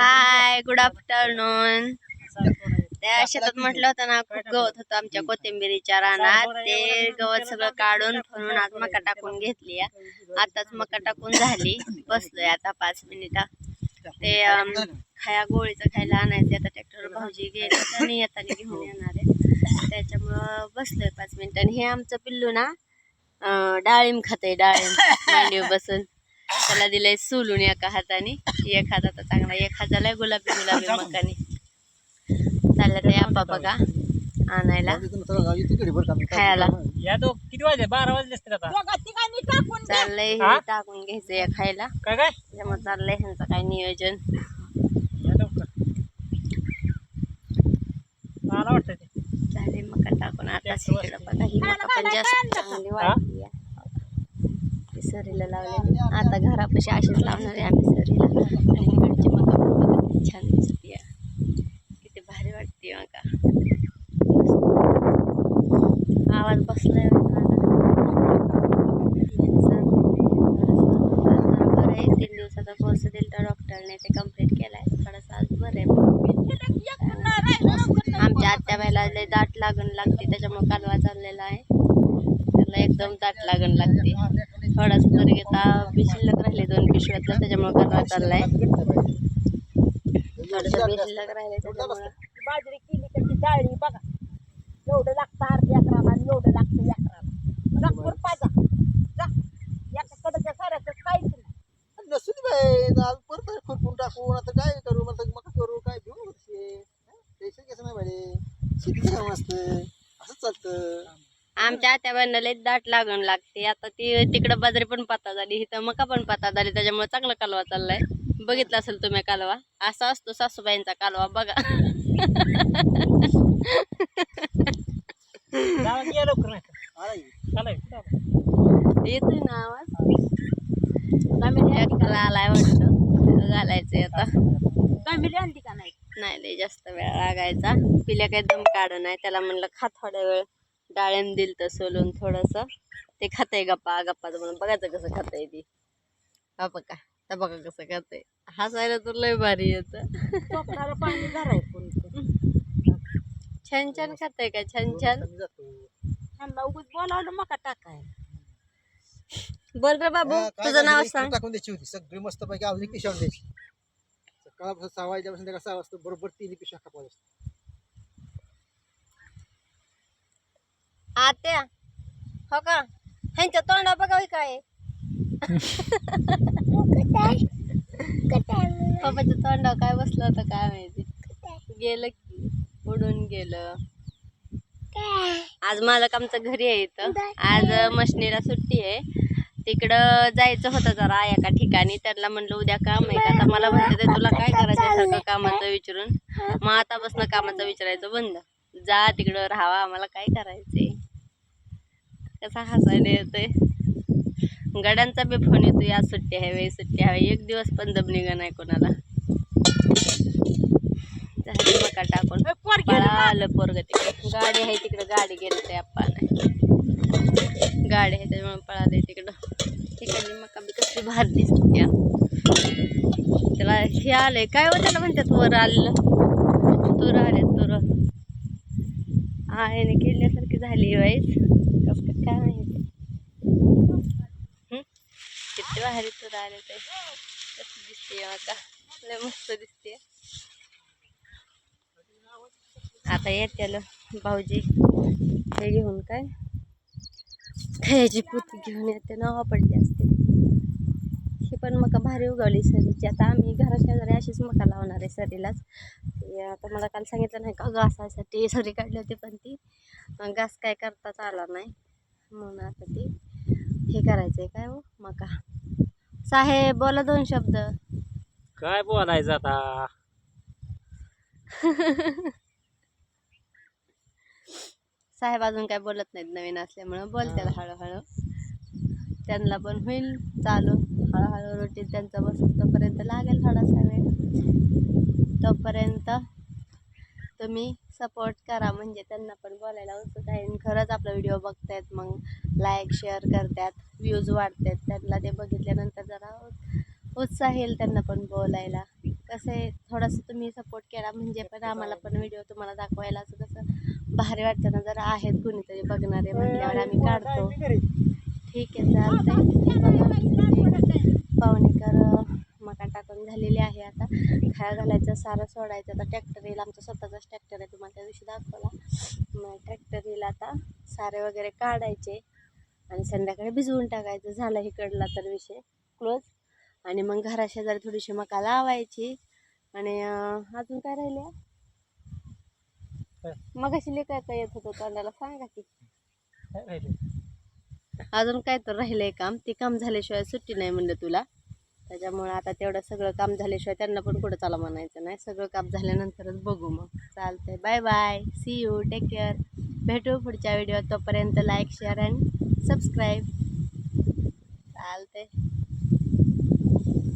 Hi good afternoon त्या शेतात म्हटलं होतं ना खूप गवत होतं आमच्या कोथिंबिरीच्या रानात. ते गवत सगळं काढून फरून आज मका टाकून घेतली आताच मका टाकून झाली. बसलोय आता पाच मिनिटं. ते खाया गोळीचं खायला आणायचं आता ट्रॅक्टर भाऊजी गेले आणि येताना घेऊन येणार आहे. त्याच्यामुळं बसलोय पाच मिनिटं. आणि हे आमचं पिल्लू ना डाळिंब खाते डाळिंब. मांडीवर बसून. त्याला दिलंय सोलून एका हाताने. एक हात आता चांगला एक हात झालाय गुलाबी गुलाबी मकाने. चाललं ते आपा बघा आणायला. खायला. या तो किती वाजले? बारा वाजले असतील आता. चाललंय हा? टाकून घ्यायचं या खायला. काय काय? चाललंय ह्यांचं काय नियोजन. या लवकर. मला वाटतं ते. झाले मका टाकून. आता बघा ही मका पण जास्त चांगली वाढली ती सरीला लावलेली. आता घरापाशी अशीच लावणार आहे आम्ही सरीला. आणि इकडची मका छान दिसते किती भारी वाटते मका. आवाज बसलाय बरं आहे तीन दिवसाचा कोर्स दिला डॉक्टरने ते कंप्लीट केलाय. थोडासा आज बरं आहे. आमच्या आत्या बायला लय दाट लागण लागते त्याच्यामुळे कालवा चाललेला आहे. त्याला एकदम दाट लागण लागते. थोडासा तरी घेता. बी शिल्लक राहिले दोन पिशव्यातलं त्याच्यामुळे कालवा चाललाय. थोडंसं बी शिल्लक राहिले त्याच्यामुळे. बाजरी केली तर ती डाळी बघा. एवढं लागतं अकराला एवढं लागतं अकराला. नागपूर पाजा. जा. एका कडच्या साऱ्याचं काहीच नाही. नसून बाई आज परत खुरपून टाकून आता काय करू म्हणतात मग करू काय पैसे कसं नाही पाहिजे शेतीचं काम असतं. असं चालतं. आमच्या आत्याबाईंना लय दाट लागण लागते. आता ती तिकडं बाजरी पण पाता झाली इथं मका पण पाता झाली त्याच्यामुळे चांगला कालवा चाललाय. बघितला असेल तुम्ही कालवा? असा असतो सासूबाईंचा कालवा बघा? येतोय ना आवाज? आलाय वाटतं. घालायचंय आता. नाही? जास्त वेळ लागायचा. पिल्या काही दम काढ नाही. त्याला म्हणलं खा थोड्या वेळ. डाळिंब दिल तर सोलून थोडस. ते खातंय गप्पा गप्पाचं म्हणून. बघायचं कसं खातंय ती. हा बघा त्या बघा कसं खातंय. हसायला तर लय भारी येत. पाणी छान छान खातंय का? छान छान. उगच बोलावलं मका टाकाय बोल रे बाबू हा, तुझं नाव सांग. टाकून द्यायची होती. सगळी मस्त पैकी आवडी पिशवून द्यायची सकाळपासून सहा वाजल्यापासून त्या सहा वाजता बरोबर तिन्ही पिशव्या खपावं आत्या. हो का? ह्यांच्या तोंडा बघावी काय? पप्पाच्या तोंडावर काय बसलं होतं काय माहिती? गेलं की उडून गेलं. आज मालक आमचं घरी आहे इथं. आज मशनीला सुट्टी आहे. तिकडं जायचं होतं जरा एका ठिकाणी. त्यांना म्हणलं उद्या काम आहे का? आता मला म्हणते तुला काय करायचं सगळं कामाचं विचारून? मग आतापासून कामाचं विचारायचं बंद. जा तिकडं राहावा. आम्हाला काय करायचंय? कसा हसायला येतोय? गड्यांचा बी फोन येतो आज सुट्टी आहे वेळ सुट्टी आहे. एक दिवस पण दम निघा नाही कोणाला. मका टाकून पळालं पोरग तिकडे. गाडी आहे तिकडे गाडी गेली ते नाही गाडी आहे त्याच्यामुळे पळाले तिकडं. तिकडली मका बी कसली भारी दिसते या. त्याला हे आलंय. काय हो त्याला म्हणतात वर आलेलं? तुर आले तुर. आहे केल्यासारखी झाली वाईस काय माहिती. किती भारी तुर आले ते. कशी दिसते आता लय मस्त दिसते आता येत्याला भाऊजी हे घेऊन काय? खायची पुती घेऊन येते नावा पडली असते ही पण मका भारी उगवली सरीची. आता आम्ही घराशेजारी अशीच मका लावणार आहे सरीलाच. ते आता मला काल सांगितलं नाही का घासासाठी सरी काढली होती पण ती. घास काय करताच आला नाही. म्हणून आता ती हे करायचं आहे काय हो? मका. साहेब बोला दोन शब्द. काय बोलायचं आता? साहेब अजून काय बोलत नाहीत नवीन असल्यामुळं बोलतील हळूहळू. त्यांना पण होईल चालू. हळूहळू रुटीन त्यांचं बसून तोपर्यंत लागेल थोडासा वेळ. तोपर्यंत तुम्ही सपोर्ट करा म्हणजे त्यांना पण बोलायला उत्सुक आहे. खरंच आपला व्हिडिओ बघतायत मग लाईक शेअर करतात व्ह्यूज वाढतात. त्यांना ते बघितल्यानंतर जरा उत्साह येईल त्यांना पण बोलायला. कसं आहे थोडंसं तुम्ही सपोर्ट केला म्हणजे पण आम्हाला पण व्हिडिओ तुम्हाला दाखवायला असं कसं भारी वाटतं ना. जर आहेत कोणीतरी बघणारे म्हटल्यावर आम्ही काढतो. ठीक आहे चालतंय. पावणेकर मका टाकून झालेली आहे खाया घालायचं सारं सोडायचं. आता ट्रॅक्टर येईल आमचा स्वतःचाच ट्रॅक्टर आहे. तुम्हाला त्या दिवशी दाखवला. मग ट्रॅक्टर येईल आता. सारे वगैरे काढायचे आणि संध्याकाळी भिजवून टाकायचं. झालं इकडला तर विषय. क्लोज आणि मग घराशेजारी थोडीशी मका लावायची. आणि अजून काय राहिले? मग अशी काय काय येत होतं तोंडाला. सांगा की? अजून काय तर राहिलंय काम. ते काम झाल्याशिवाय सुट्टी नाही म्हणलं तुला. त्याच्यामुळे आता तेवढं सगळं काम झाल्याशिवाय त्यांना पण कुठं चला म्हणायचं नाही. सगळं काम झाल्यानंतरच बघू मग. चालतंय. Bye bye see you take care भेटू पुढच्या व्हिडिओ तोपर्यंत लाईक शेअर अँड सबस्क्राईब चालतंय.